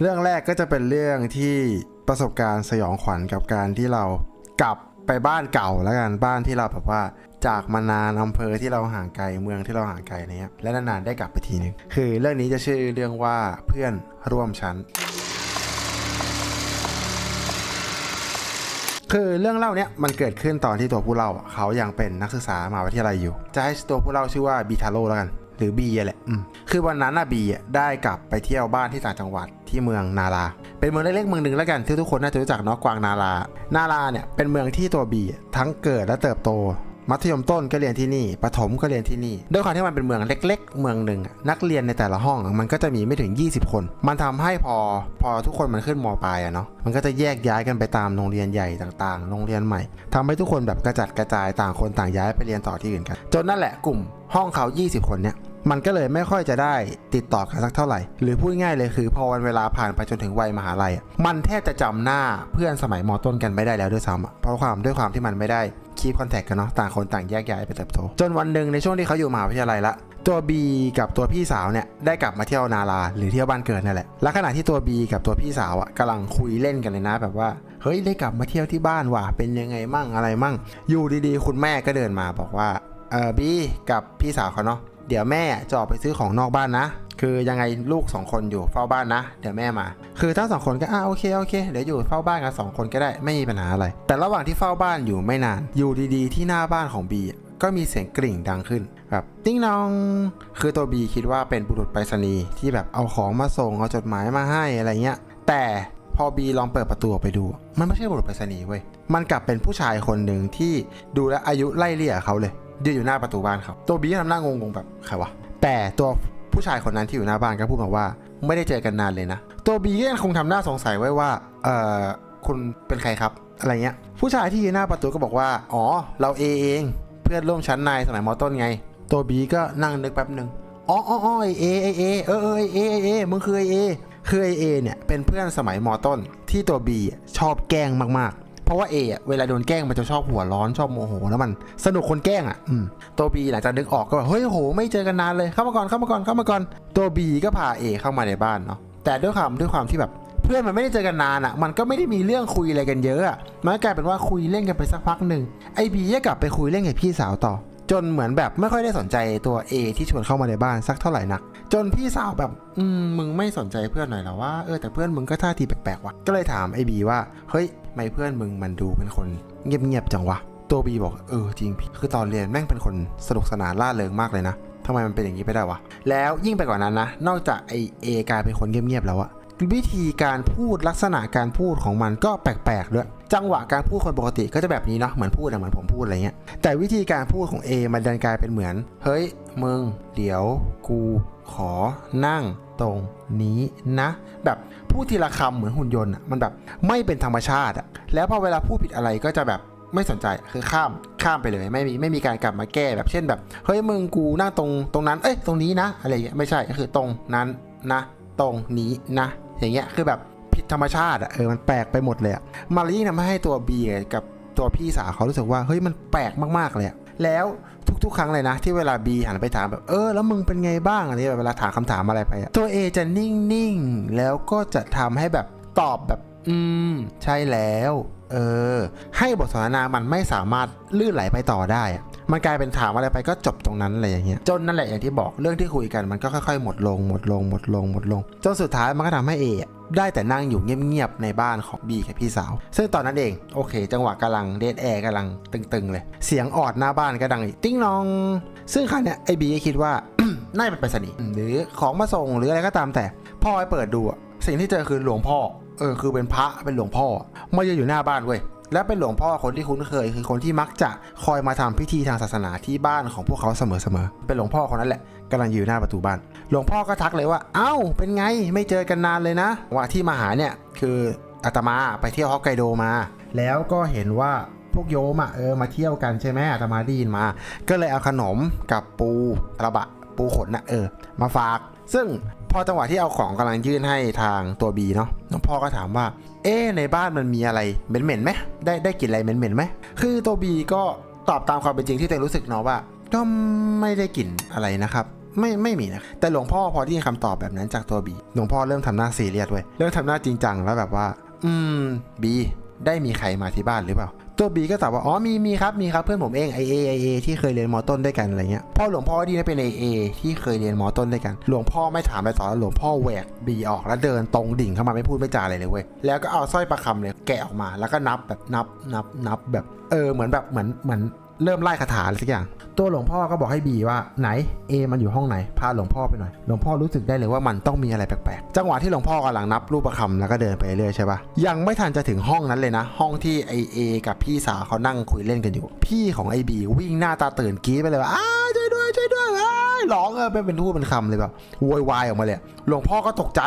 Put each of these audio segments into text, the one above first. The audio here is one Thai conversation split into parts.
เรื่องแรกก็จะเป็นเรื่องที่ประสบการณ์สยองขวัญกับการที่เรากลับไปบ้านเก่าแล้วกันบ้านที่เราแบบว่าจากมานานอำเภอที่เราห่างไกลเมืองที่เราห่างไกลเนี้ยและนานๆได้กลับไปทีนึงคือเรื่องนี้จะชื่อเรื่องว่าเพื่อนร่วมชั้น คือเรื่องเล่าเนี้ยมันเกิดขึ้นตอนที่ตัวผู้เล่าเขายังเป็นนักศึกษามหาวิทยาลัยอยู่ จะให้ตัวผู้เล่าชื่อว่าบีทาโร่แล้วกัน หรือบีแหละคือวันนั้นน่ะบีได้กลับไปเที่ยวบ้านที่ต่างจังหวัดที่เมืองนารา เป็นเมืองเล็กๆเมืองหนึ่งแล้วกันที่ทุกคนน่าจะรู้จักเนาะกวางนารา นาราเนี่ยเป็นเมืองที่ตัวบีทั้งเกิดและเติบโต มัธยมต้นก็เรียนที่นี่ประถมก็เรียนที่นี่ ด้วยความที่มันเป็นเมืองเล็ก ๆ เมืองหนึ่งนักเรียนในแต่ละห้องมันก็จะมีไม่ถึง 20 คน มันทำให้พอพอทุกคนมันขึ้นมปลายอะเนาะมันก็จะแยกย้ายกันไปตามโรงเรียนใหญ่ต่างๆ โรงเรียนใหม่ทำให้ทุกคนแบบกระจัดกระจายต่างคนต่างย้ายไปเรียนต่อที่อื่นกัน จนนั่นแหละกลุ่มห้องเขา 20 คนเนี่ย มันก็เลยไม่ค่อยจะได้ติดต่อกันสักเท่าไหร่ หรือพูดง่ายเลยคือพอวันเวลาผ่านไปจนถึงวัยมหาลัยอะมันแทบจะจำหน้าเพื่อนสมัยมต้นกันไม่ได้แล้วด้วยซ้ำอะเพราะความด้วยความที่มันไม่ได้คีบคอนแทคกันเนาะต่างคนต่างแยกย้ายไปเติบโต จนวันหนึ่งในช่วงที่เขาอยู่มหาวิทยาลัยละตัว B กับตัวพี่สาวเนี่ยได้กลับมาเที่ยวนาราหรือเที่ยวบ้านเกิดนั่นแหละ และขณะที่ตัว B กับตัวพี่สาวอะกำลังคุยเล่นกันเลยนะแบบว่า เฮ้ยได้กลับมาเที่ยวที่บ้านว่ะเป็นยังไงมั่งอะไรมั่ง อยู่ดีๆ คุณแม่ก็เดินมาบอกว่าเออบีกับพี่สาวเขาเนาะ เดี๋ยวแม่จะออกไปซื้อของนอกบ้านนะ คือยังไงลูกสองคนอยู่เฝ้าบ้านนะ เดี๋ยวแม่มา คือทั้งสองคนก็อ่าโอเคโอเค เดี๋ยวอยู่เฝ้าบ้านกันสองคนก็ได้ไม่มีปัญหาอะไร แต่ระหว่างที่เฝ้าบ้านอยู่ไม่นาน อยู่ดีๆ ที่หน้าบ้านของบีก็มีเสียงกริ่งดังขึ้นแบบติ้งนอง คือตัวบีคิดว่าเป็นบุรุษไปรษณีย์ที่แบบเอาของมาส่งเอาจดหมายมาให้อะไรเงี้ย แต่พอบีลองเปิดประตูออกไปดู มันไม่ใช่บุรุษไปรษณีย์เว้ย มันกลับเป็นผู้ชายคนหนึ่งที่ดูแลอายุไล่เลี่ยเขาเลย ยืนอยู่หน้าประตูบ้านเขาตัวบีก็ทำหน้างงๆแบบใครวะแต่ตัวผู้ชายคนนั้นที่อยู่หน้าบ้านก็พูดมาว่า ไม่ได้เจอกันนานเลยนะ ตัวบีก็ยังคงทำหน้าสงสัยไว้ว่าเอ่อคุณเป็นใครครับ อะไรเงี้ย ผู้ชายที่ยืนหน้าประตูก็บอกว่า อ๋อ เราเอเอง เพื่อนร่วมชั้นนายสมัยมอต้นไง ตัวบีก็นั่งนึกแป๊บหนึ่งอ๋ออ๋ออ๋อไอเอไอเอเออเออไอเอไอเอมึงคือไอเอคือไอเอเนี่ยเป็นเพื่อนสมัยมอต้นที่ตัวบีชอบแกล้งมาก เพราะว่าเออะเวลาโดนแกล้งมันจะชอบหัวร้อนชอบโมโหแล้วมันสนุกคนแกล้งอะอตัวบีหลังจากนึกออกก็แบบเฮ้ยโห ไม่เจอกันนานเลยเข้ามาก่อนเข้ามาก่อนเข้ามาก่อนตัวบีก็พาเอเข้ามาในบ้านเนาะแต่ด้วยความด้วยความที่แบบเพื่อนมันไม่ได้เจอกันนานอะ มันก็ไม่ได้มีเรื่องคุยอะไรกันเยอะอะ มันก็กลายเป็นว่าคุยเล่นกันไปสักพักหนึ่งไอบีก็กลับไปคุยเล่นกับพี่สาวต่อ จนเหมือนแบบไม่ค่อยได้สนใจตัว A ที่ชวนเข้ามาในบ้านสักเท่าไหร่นัก จนพี่สาวแบบ อืม มึงไม่สนใจเพื่อนหน่อยหรอว่า เออแต่เพื่อนมึงก็ท่าทีแปลกๆว่ะ ก็เลยถามไอ้บีว่า เฮ้ย ไม่เพื่อนมึงมันดูเป็นคนเงียบๆจังวะ ตัวบีบอกเออจริงพี่ คือตอนเรียนแม่งเป็นคนสนุกสนานล่าเริงมากเลยนะทำไมมันเป็นอย่างนี้ไปได้วะ แล้วยิ่งไปกว่านั้นนะ นอกจากไอเอกลายเป็นคนเงียบๆแล้วอะวิธีการพูดลักษณะการพูดของมันก็แปลกๆด้วย จังหวะการพูดคนปกติก็จะแบบนี้เนาะ เหมือนพูดอะเหมือนผมพูดอะไรเงี้ย แต่วิธีการพูดของ A มันดันกลายเป็นเหมือน เฮ้ย มึง เดี๋ยว กู ขอนั่งตรงนี้นะ แบบพูดทีละคำเหมือนหุ่นยนต์มันแบบไม่เป็นธรรมชาติอะแล้วพอเวลาพูดผิดอะไรก็จะแบบไม่สนใจคือข้ามข้ามไปเลย ไม่มีไม่มีการกลับมาแก้แบบเช่นแบบเฮ้ยมึงกูนั่งตรงตรงนั้นเอ้ยตรงนี้นะอะไรเงี้ยไม่ใช่ก็คือตรงนั้นนะ ตรงนี้นะ อย่างเงี้ยคือแบบผิดธรรมชาติอะเออมันแปลกไปหมดเลยอะมาเลยยิ่ทำให้ตัวบีกับตัวพี่สาวเขารู้สึกว่าเฮ้ยมันแปลกมากๆเลยแล้ว ทุกครั้งเลยนะ ที่เวลาบีหันไปถามแบบเออแล้วมึงเป็นไงบ้างอะไรแบบเวลาถามคำถามอะไรไป ตัวเอจะนิ่งๆ แล้วก็จะทำให้แบบตอบแบบ อืม ใช่แล้ว เออ ให้บทสนทนามันไม่สามารถลื่นไหลไปต่อได้ มันกลายเป็นถามอะไรไปก็จบตรงนั้นอะไรอย่างเงี้ยจนนั่นแหละอย่างที่บอกเรื่องที่คุยกันมันก็ค่อยๆ หมดลงหมดลงหมดลงหมดลงจนสุดท้ายมันก็ทำให้เอะได้แต่นั่งอยู่เงียบๆในบ้านของบีกับพี่สาว ซึ่งตอนนั้นเองโอเค จังหวะกำลังเดทแอร์กำลังตึงๆ เลย เสียงออดหน้าบ้านก็ดังอีกติ้งนอง ซึ่งครั้งเนี้ยไอบีก็คิดว่าน่าจะเป็นไปรษณีย์หรือของมาส่งหรืออะไรก็ตามแต่พ่อไปเปิดดูสิ่งที่เจอคือหลวงพ่อเออคือเป็นพระเป็นหลวงพ่อมายืนอยู่หน้าบ้านเว้ย และเป็นหลวงพ่อคนที่คุ้นเคย คือคนที่มักจะคอยมาทำพิธีทางศาสนาที่บ้านของพวกเขาเสมอๆ เป็นหลวงพ่อคนนั้นแหละกำลังอยู่หน้าประตูบ้าน หลวงพ่อก็ทักเลยว่า เอ้า เป็นไง ไม่เจอกันนานเลยนะ ว่าที่มาหาเนี่ยคืออาตมาไปเที่ยวฮอกไกโดมา แล้วก็เห็นว่าพวกโยมอะเออมาเที่ยวกันใช่ไหมอาตมาได้ยินมา ก็เลยเอาขนมกับปูระบะปูขนนะเออ มาฝาก ซึ่งพอจังหวะที่เอาของกำลังยื่นให้ทางตัวบีเนาะหลวงพ่อก็ถามว่า เอ๊ในบ้านมันมีอะไรเหม็นๆไหมได้ได้กลิ่นอะไรเหม็นๆไหมคือตัวบีก็ตอบตามความเป็นจริงที่ตัวเองรู้สึกเนาะว่าก็ไม่ได้กลิ่นอะไรนะครับไม่ไม่มีนะ แต่หลวงพ่อพอที่คำตอบแบบนั้นจากตัวบี หลวงพ่อเริ่มทำหน้าซีเรียสเว้ยเริ่มทำหน้าจริงจังแล้วแบบว่า อืมบี ได้มีใครมาที่บ้านหรือเปล่า ตัวบีก็ตอบว่า อ๋อมีมีครับมีครับเพื่อนผมเองไอเอไอเอที่เคยเรียนมอต้นด้วยกันอะไรเงี้ยพ่อหลวงพ่อดีนะเป็นไอเอที่เคยเรียนมอต้นด้วยกัน หลวงพ่อไม่ถามไปต่อแล้วหลวงพ่อแหวกบีออกแล้วเดินตรงดิ่งเข้ามาไม่พูดไม่จาอะไรเลยเว้ยแล้วก็เอาสร้อยประคำเลยแกะออกมาแล้วก็นับแบบนับนับนับแบบเออเหมือนแบบเหมือนเหมือนเริ่มไล่คาถาอะไรสักอย่าง ตัวหลวงพ่อก็บอกให้บีว่าไหนเอมันอยู่ห้องไหนพาหลวงพ่อไปหน่อยหลวงพ่อรู้สึกได้เลยว่ามันต้องมีอะไรแปลกๆจังหวะที่หลวงพ่อกำลังนับรูปประคำแล้วก็เดินไปเรื่อยใช่ปะยังไม่ทันจะถึงห้องนั้นเลยนะ ห้องที่ไอเอกับพี่สาวเขานั่งคุยเล่นกันอยู่ พี่ของไอบีวิ่งหน้าตาตื่นกรี๊ดไปเลยว่าอ้า ร้องเออเป็นเป็นทู่เป็นคำเลยแบบโวยวายออกมาเลยหลวงพ่อก็ตกใจ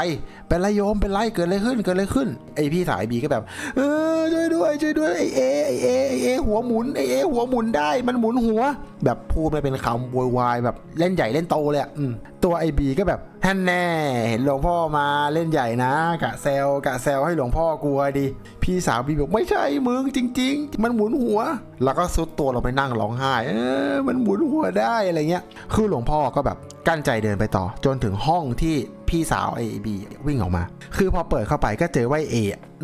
เป็นไรโยมเป็นไรเกิดอะไรขึ้นเกิดอะไรขึ้นไอพี่สายบีก็แบบ เออช่วยด้วยช่วยด้วยไอเอไอเอไอเอหัวหมุนไอเอหัวหมุนได้มันหมุนหัว แบบพูดไม่เป็นคำโวยวายแบบเล่นใหญ่เล่นโตเลยอืมตัวไอบีก็แบบท่านแน่เห็นหลวงพ่อมาเล่นใหญ่นะ กะแซวกะแซวให้หลวงพ่อกลัวดิพี่สาวบีบอกไม่ใช่มึงจริง ๆ มันหมุนหัว แล้วก็ซุดตัวลงไปนั่งร้องไห้เออมันหมุนหัวได้อะไรเงี้ย คือหลวงพ่อก็แบบกั้นใจเดินไปต่อ จนถึงห้องที่พี่สาวไอบีวิ่งออกมา คือพอเปิดเข้าไปก็เจอว่าไอ้เอ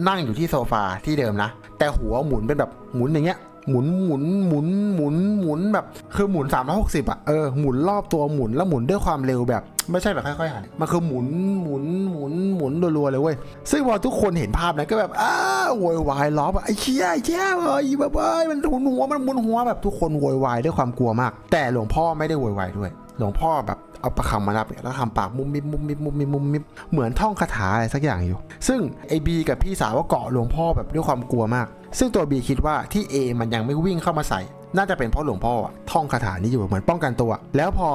นั่งอยู่ที่โซฟาที่เดิมนะ แต่หัวหมุนเป็นแบบหมุนอย่างเงี้ย หมุนหมุนหมุนหมุนหมุนแบบคือหมุน360อะเออหมุนรอบตัวหมุนแล้วหมุนด้วยความเร็วแบบ ไม่ใช่แบบค่อยๆหันมันคือหมุนหมุนหมุนหมุนรัวๆเลยเว้ยซึ่งพอทุกคนเห็นภาพนั้นก็แบบอ้าโวยวายล้อแบบไอ้เชี่ยไอ้เชี่ยเอ้ยแบบเอ้ยมันหมุนหัวมันหมุนหัวแบบทุกคนโวยวายด้วยความกลัวมาก แต่หลวงพ่อไม่ได้โวยวายด้วย หลวงพ่อแบบ เอาประคำมานับเนี่ยแล้วทำปากมุมมิบมุมมิบมุมมิบมุมมิบเหมือนท่องคาถาอะไรสักอย่างอยู่ ซึ่งไอบีกับพี่สาวก็เกาะหลวงพ่อแบบด้วยความกลัวมาก ซึ่งตัวบีคิดว่าที่ A มันยังไม่วิ่งเข้ามาใส่ น่าจะเป็นเพราะหลวงพ่อท่องคาถานี้อยู่เหมือนป้องกันตัว แล้วพอ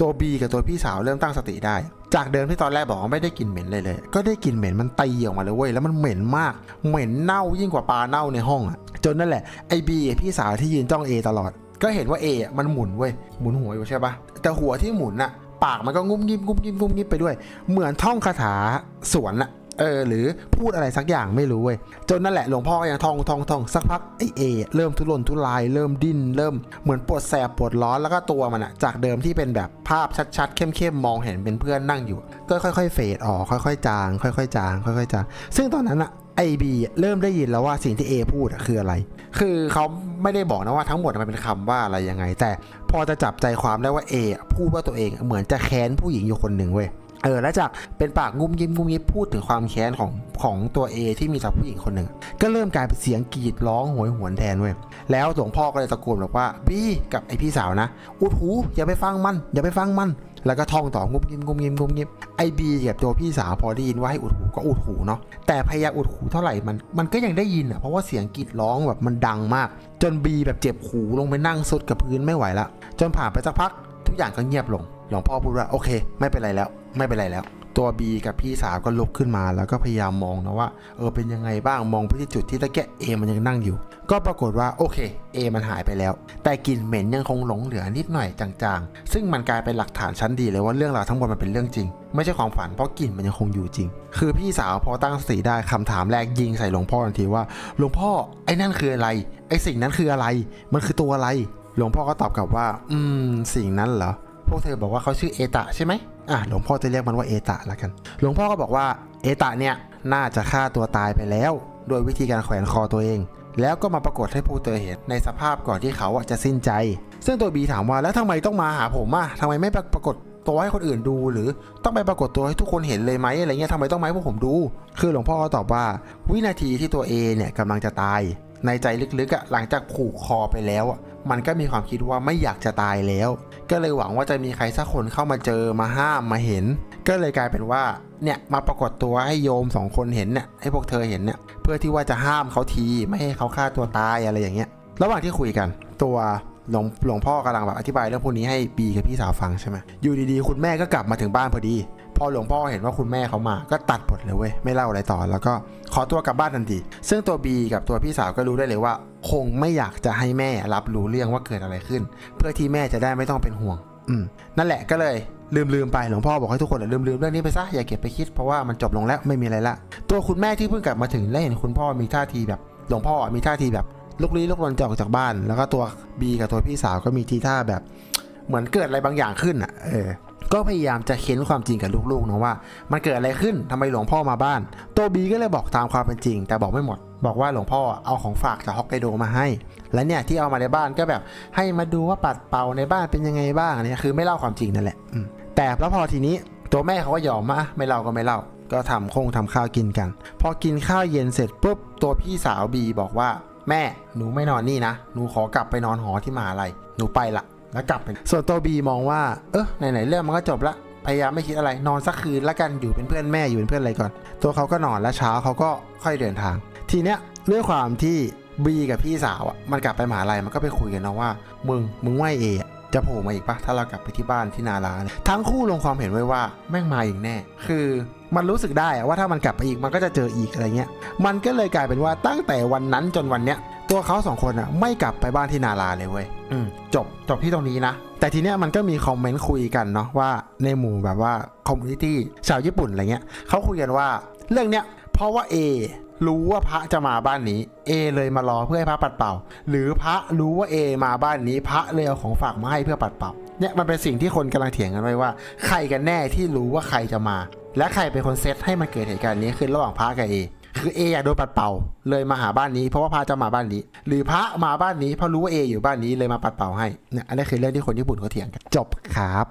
ตัว B กับตัวพี่สาวเริ่มตั้งสติได้ จากเดิมที่ตอนแรกบอกว่าไม่ได้กลิ่นเหม็นเลยเลย ก็ได้กลิ่นเหม็นมันตีออกมาเลยเว้ยแล้วมันเหม็นมาก เหม็นเน่ายิ่งกว่าปลาเน่าในห้องอะจนนั่นแหละไอบีพี่สาวที่ยืนจ้อง A ตลอดก็เห็นว่า A อมันหมุนเว้ย หมุนหัวอยู่ใช่ปะแต่หัวที่หมุนน่ะ ปากมันก็งุ้มยิ้มงุ้มยิ้มงุ้มยิ้มไปด้วย เหมือนท่องคาถาสวนน่ะเออหรือพูดอะไรสักอย่างไม่รู้เว้ยจนนั่นแหละหลวงพ่อก็ยังท่องท่องท่องสักพักไอเอเริ่มทุรนทุรายเริ่มดิ้นเริ่มเหมือนปวดแสบปวดร้อนแล้วก็ตัวมันอะจากเดิมที่เป็นแบบภาพชัดๆเข้มๆมองเห็นเป็นเพื่อนนั่งอยู่ ก็ค่อยๆเฟดออกค่อยๆ จาง ค่อยๆ จาง ค่อยๆจางซึ่งตอนนั้นอะไอบีเริ่มได้ยินแล้วว่าสิ่งที่เอพูดคืออะไร คือเขาไม่ได้บอกนะว่าทั้งหมดมันเป็นคำว่าอะไรยังไง แต่ อจะจับใจความได้ว่าเอพูดว่าตัวเองเหมือนจะแค้นผู้หญิงอยู่คนหนึ่งเว้ยเออแล้วจากเป็นปากงุ้มยิ้มงุ้มยิ้มพูดถึงความแค้นของของตัว A ที่มีต่อผู้หญิงคนหนึ่ง ก็เริ่มกลายเป็นเสียงกรีดร้องโหยหวนแทนเว้ยแล้วหลวงพ่อก็เลยตะโกนบอกว่าบีกับไอพี่สาวนะอุดหูอย่าไปฟังมัน อย่าไปฟังมันแล้วก็ท่องต่องุ้มยิ้มงุ้มยิ้มงุ้มยิ้มไอบีกับตัวพี่สาวพอได้ยินว่าให้อุดหูก็อุดหูเนาะแต่พยายามอุดหูเท่าไหร่มันมันก็ยังได้ยินอะเพราะว่าเสียงกรีดร้องแบบมันดังมาก จนบีแบบเจ็บหูลงไปนั่งซุดกับพื้นไม่ไหวละ จนผ่านไปสักพักทุกอย่างก็เงียบลง หลวงพ่อพูดว่าโอเค ไม่เป็นไรแล้ว ไม่เป็นไรแล้ว ตัวบีกับพี่สาวก็ลุกขึ้นมาแล้วก็พยายามมองนะว่าเออเป็นยังไงบ้างมองไปที่จุดที่ตะแกะเอมันยังนั่งอยู่ ก็ปรากฏว่าโอเคเอมันหายไปแล้ว แต่กลิ่นเหม็นยังคงหลงเหลือนิดหน่อยจางๆ ซึ่งมันกลายเป็นหลักฐานชั้นดีเลยว่าเรื่องราวทั้งหมดมันเป็นเรื่องจริง ไม่ใช่ความฝันเพราะกลิ่นมันยังคงอยู่จริง คือพี่สาวพอตั้งสติได้คำถามแรกยิงใส่หลวงพ่อทันทีว่าหลวงพ่อไอ้นั่นคืออะไรไอ้สิ่งนั้นคืออะไร มันคือตัวอะไร หลวงพ่อก็ตอบกลับว่า อืม สิ่งนั้นเหรอ พวกเธอบอกว่าเขาชื่อเอตะใช่ไหมอะ หลวงพ่อจะเรียกมันว่าเอตะละกัน หลวงพ่อก็บอกว่าเอตะเนี่ย น่าจะฆ่าตัวตายไปแล้ว โดยวิธีการแขวนคอตัวเอง แล้วก็มาปรากฏให้ผู้เธอเห็นในสภาพก่อนที่เขาจะสิ้นใจ ซึ่งตัวบีถามว่าแล้วทำไมต้องมาหาผมอะทำไมไม่ปรากฏตัวให้คนอื่นดูหรือต้องไปปรากฏตัวให้ทุกคนเห็นเลยไหมอะไรเงี้ยทำไมต้องมาให้พวกผมดู คือหลวงพ่อก็ตอบว่า วินาทีที่ตัวเอเนี่ยกำลังจะตาย ในใจลึกๆอะหลังจากผูกคอไปแล้วอะ มันก็มีความคิดว่าไม่อยากจะตายแล้ว ก็เลยหวังว่าจะมีใครสักคนเข้ามาเจอมาห้ามมาเห็น ก็เลยกลายเป็นว่าเนี่ยมาปรากฏตัวให้โยมสองคนเห็นเนี่ยให้พวกเธอเห็นเนี่ยเพื่อที่ว่าจะห้ามเขาทีไม่ให้เขาฆ่าตัวตายอะไรอย่างเงี้ย ระหว่างที่คุยกัน ตัวหลวงหลวงพ่อกำลังแบบอธิบายเรื่องพวกนี้ให้บีกับพี่สาวฟังใช่ไหมอยู่ดีๆ คุณแม่ก็กลับมาถึงบ้านพอดี พอหลวงพ่อเห็นว่าคุณแม่เขามา ก็ตัดบทเลยเว้ยไม่เล่าอะไรต่อ แล้วก็ขอตัวกลับบ้านทันทีซึ่งตัวบีกับตัวพี่สาวก็รู้ได้เลยว่า คงไม่อยากจะให้แม่รับรู้เรื่องว่าเกิดอะไรขึ้น เพื่อที่แม่จะได้ไม่ต้องเป็นห่วง อืมนั่นแหละก็เลยลืมลืมไปหลวงพ่อบอกให้ทุกคนลืมลืมเรื่องนี้ไปซะอย่าเก็บไปคิดเพราะว่ามันจบลงแล้วไม่มีอะไรละ ตัวคุณแม่ที่เพิ่งกลับมาถึงและเห็นคุณพ่อมีท่าทีแบบ หลวงพ่อมีท่าทีแบบลุกลี้ลุกลนจะออกจากบ้าน แล้วก็ตัวบีกับตัวพี่สาวก็มีทีท่าแบบ เหมือนเกิดอะไรบางอย่างขึ้นอะเออ ก็พยายามจะเค้นความจริงกับลูกๆนะว่า มันเกิดอะไรขึ้นทำไมหลวงพ่อมาบ้าน โตบีก็เลยบอกตามความเป็นจริง แต่บอกไม่หมด บอกว่าหลวงพ่อเอาของฝากจากฮอกไกโดมาให้ และเนี่ยที่เอามาในบ้านก็แบบให้มาดูว่าปัดเป่าในบ้านเป็นยังไงบ้างเนี่ยคือไม่เล่าความจริงนั่นแหละแต่แล้วพอทีนี้ตัวแม่เขาก็ยอมมาอะไม่เล่าก็ไม่เล่า ก็ทำคงทำข้าวกินกัน พอกินข้าวเย็นเสร็จปุ๊บตัวพี่สาวบีบอกว่า แม่หนูไม่นอนนี่นะหนูขอกลับไปนอนหอที่มหาลัยหนูไปละ แล้วกลับไปส่วนตัวบีมองว่า เออไหนๆเรื่องมันก็จบละพยายามไม่คิดอะไรนอนสักคืนแล้วกันอยู่เป็นเพื่อนแม่อยู่เป็นเพื่อนอะไรก่อน ตัวเขาก็นอนแล้วเช้าเขาก็ค่อยเดินทาง ทีเนี้ยด้วยความที่บีกับพี่สาวอะมันกลับไปมหาลัยมันก็ไปคุยกันนะว่า มึงมึงว่าเอจะโผล่มาอีกปะถ้าเรากลับไปที่บ้านที่นาราเนี่ยทั้งคู่ลงความเห็นไว้ว่าแม่งมาอีกแน่ คือมันรู้สึกได้อะว่าถ้ามันกลับไปอีกมันก็จะเจออีกอะไรเงี้ย มันก็เลยกลายเป็นว่าตั้งแต่วันนั้นจนวันเนี้ย ตัวเขาสองคนอะไม่กลับไปบ้านที่นาราเลยเว้ยอืมจบจบที่ตรงนี้นะ แต่ทีเนี้ยมันก็มีคอมเมนต์คุยกันเนาะว่าในหมู่แบบว่าคอมมูนิตี้ชาวญี่ปุ่นอะไรเงี้ยเขาคุยกันว่าเรื่องเนี้ยเพราะว่า A รู้ว่าพระจะมาบ้านนี้ A เลยมารอเพื่อให้พระปัดเป่า หรือพระรู้ว่า A มาบ้านนี้ พระเลยเอาของฝากมาให้เพื่อปัดเป่าเนี่ยมันเป็นสิ่งที่คนกำลังเถียงกันไว้ว่า ใครกันแน่ที่รู้ว่าใครจะมา และใครเป็นคนเซตให้มันเกิดเหตุการณ์นี้ขึ้นระหว่างพระกับ A คือเออยากโดนปัดเป่าเลยมาหาบ้านนี้เพราะว่าพระจะมาบ้านนี้ หรือพระมาบ้านนี้เพราะรู้ว่าเออยู่บ้านนี้เลยมาปัดเป่าให้เนี่ยอันนี้คือเรื่องที่คนญี่ปุ่นเขาเถียงกันจบครับ